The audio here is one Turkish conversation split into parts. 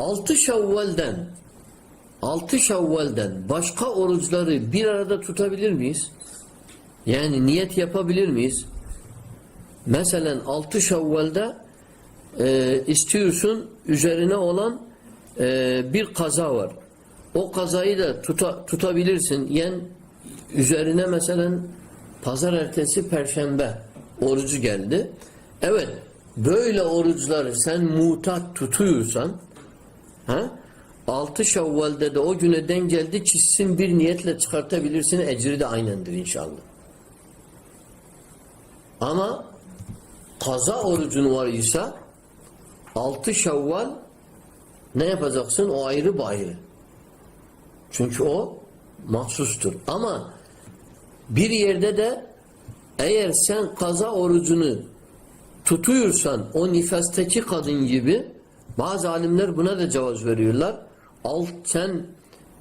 6 Şevval'den 6 Şevval'den başka oruçları bir arada tutabilir miyiz? Yani niyet yapabilir miyiz? Mesela 6 Şevval'de e, istiyorsun üzerine olan e, bir kaza var. O kazayı da tuta, tutabilirsin. Yani üzerine mesela pazar ertesi perşembe orucu geldi. Evet böyle oruçları sen mutat tutuyorsan ha, 6 Şevval'de de o güne denk geldi çizsin bir niyetle çıkartabilirsin. Ecri de aynendir inşallah. Ama kaza orucun var ise 6 Şevval ne yapacaksın? O ayrı bu ayrı. Çünkü o mahsustur. Ama bir yerde de eğer sen kaza orucunu tutuyorsan o nifastaki kadın gibi bazı alimler buna da cevaz veriyorlar. Al sen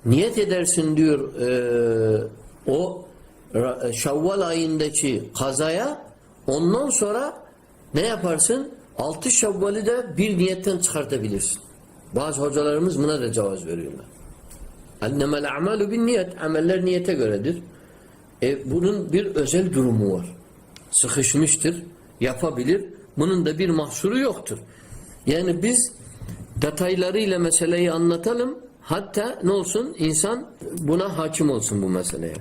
niyet edersin diyor eee, o Ra- Şevval ayındaki kazaya ondan sonra ne yaparsın? Altı Şevval'i de bir niyetten çıkartabilirsin. Bazı hocalarımız buna da cevaz veriyorlar. Ennemel a'malu bin niyet. Ameller niyete göredir. E, bunun bir özel durumu var. Sıkışmıştır. Yapabilir. Bunun da bir mahsuru yoktur. Yani biz detaylarıyla meseleyi anlatalım. Hatta ne olsun? insan buna hakim olsun bu meseleye.